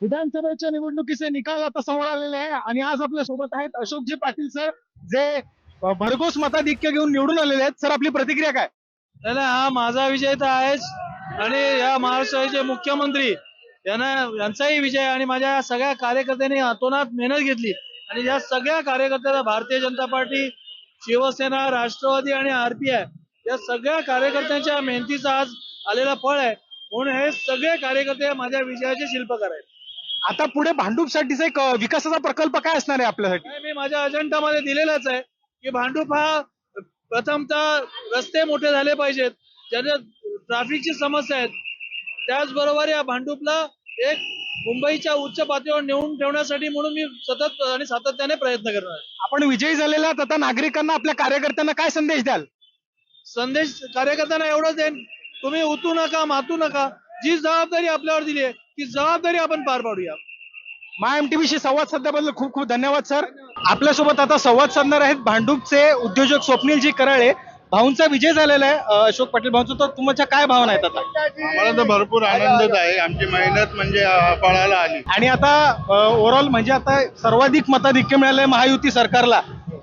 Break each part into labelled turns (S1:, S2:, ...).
S1: विधानसभेच्या निवडणुकीचे निकाल आता समोर आलेले आहे. आणि आज आपल्यासोबत आहेत अशोकजी पाटील सर जे भरघोस मताधिक्य घेऊन निवडून आलेले आहेत. सर आपली प्रतिक्रिया काय?
S2: नाही हा माझा विजय तर आहेच. आणि या महाराष्ट्राचे मुख्यमंत्री यांना यांचाही विजय आणि माझ्या या सगळ्या कार्यकर्त्यांनी हातोनात मेहनत घेतली. आणि या सगळ्या कार्यकर्त्यांना भारतीय जनता पार्टी शिवसेना राष्ट्रवादी आणि आरपीआय या सगळ्या कार्यकर्त्यांच्या मेहनतीचा आज आलेला फळ आहे. म्हणून हे सगळे कार्यकर्ते माझ्या विजयाचे शिल्पकार आहेत.
S1: आता पुढे भांडूपसाठीचा एक विकासाचा प्रकल्प काय असणार आहे आपल्यासाठी?
S2: नाही, मी माझ्या अजेंडामध्ये दिलेलाच आहे की भांडूप हा प्रथमतः रस्ते मोठे झाले पाहिजेत. ज्याच्यात ट्रॅफिकची समस्या आहेत त्याचबरोबर या भांडूपला एक मुंबईच्या उच्च पातळीवर नेऊन ठेवण्यासाठी म्हणून मी सतत आणि सातत्याने प्रयत्न करणार आहे.
S1: आपण विजयी आहात, आता नागरिकांना आपल्या कार्यकर्त्यांना काय संदेश द्याल?
S2: संदेश कार्यकर्त्यांना एवढंच देईन तुम्ही उतू नका मातू नका जी जबाबदारी आपल्यावर दिली आहे ती जबाबदारी आपण पार पाडूया.
S1: मा एम शी संवाद साधल्याबद्दल खूप खूप धन्यवाद सर. आपल्यासोबत आता संवाद साधणार आहेत भांडूपचे उद्योजक स्वप्नीलजी कराळे. भाऊंचा विजय झालेला आहे अशोक पाटील भाऊंचा. तर तुमच्या काय भावना आहेत आता?
S3: मला तर भरपूर आनंदच आहे. आमची मेहनत म्हणजे अं, फळाला आली.
S1: आणि आता ओव्हरऑल म्हणजे आता सर्वाधिक मताधिक्य मिळालंय महायुती सरकारला.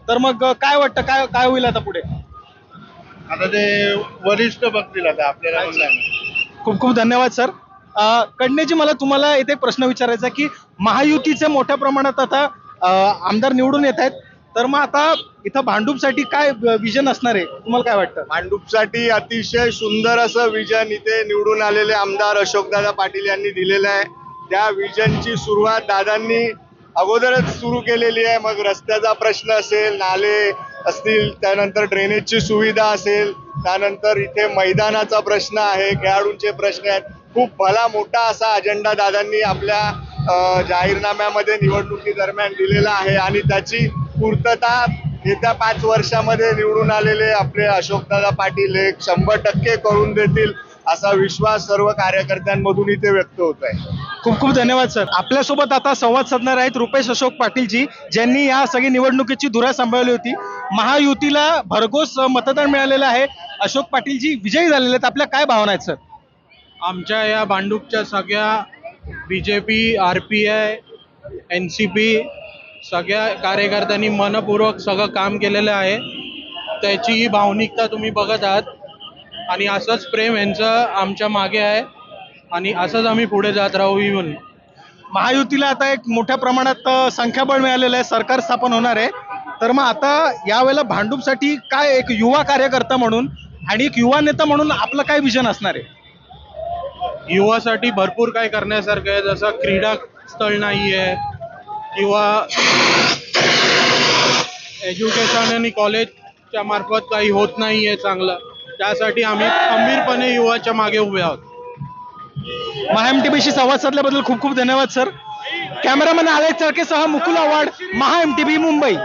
S1: तर मग अ, काय वाटतं? काय काय होईल आता पुढे?
S3: आता ते वरिष्ठ बघतील आता आपल्याला पण नाही.
S1: खूप खूप धन्यवाद सर. कडनेजी मला तुम्हाला इथे प्रश्न विचारायचा की महायुतीचे मोठ्या प्रमाणात आता आमदार निवडून येत आहेत. तर मग आता इथं भांडूपसाठी काय विजन असणार आहे? तुम्हाला काय वाटतं?
S4: भांडूपसाठी अतिशय सुंदर असं विजन इथे निवडून आलेले आमदार अशोकदादा पाटील यांनी दिलेलं आहे. त्या विजनची सुरुवात दादांनी अगोदरच सुरू केलेली आहे. मग रस्त्याचा प्रश्न असेल नाले असतील त्यानंतर ड्रेनेजची सुविधा असेल त्यानंतर इथे मैदानाचा प्रश्न आहे खेळाडूंचे प्रश्न आहेत. खूप भला मोठा असा अजेंडा दादांनी आपल्या जाहीरनाम्यामध्ये निवडणुकी दरम्यान दिलेला आहे आणि त्याची पूर्तता येत्या पाच वर्षामध्ये निवडून आलेले आपले अशोकदादा पाटील एक शंभर टक्के करून देतील असा विश्वास सर्व कार्यकर्त्यांमधून इथे व्यक्त होत आहे
S1: खूप खूप धन्यवाद सर. आपल्यासोबत आता संवाद साधणार आहेत रुपेश अशोक पाटीलजी ज्यांनी या सगळी निवडणुकीची धुरा सांभाळली होती. महायुतीला भरघोस मतदान मिळालेलं आहे. अशोक पाटीलजी विजयी झालेले आहेत. आपल्या काय भावना आहेत सर?
S2: आमच्या या भांडूपच्या सगळ्या B J P R P I N C P सगळ्या कार्यकर्त्यांनी मनपूर्वक सगळं काम केलेलं आहे. त्याची ही भावनिकता तुम्ही बघत आहात. आणि असंच प्रेम यांचं आमच्या मागे आहे. आणि असंच आम्ही पुढे जात राहू इवन
S1: महायुतीला आता एक मोठ्या प्रमाणात संख्याबळ मिळालेलं आहे. सरकार स्थापन होणार आहे. तर मग आता यावेळेला भांडूपसाठी काय एक युवा कार्यकर्ता म्हणून आणि एक युवा नेता म्हणून आपलं काय विजन असणार आहे?
S2: युवासाठी भरपूर काय करण्यासारखं आहे. जसं क्रीडा स्थळ नाही आहे किंवा एज्युकेशन आणि कॉलेजच्या मार्फत काही होत नाही आहे चांगलं. त्यासाठी आम्ही खंबीरपणे युवाच्या मागे उभे आहोत.
S1: महा एम टी संवाद साधल्याबद्दल खूप खूप धन्यवाद सर कॅमेरामॅन आलेख चळकेसह मुकुल आव्हाड महा एम टी मुंबई.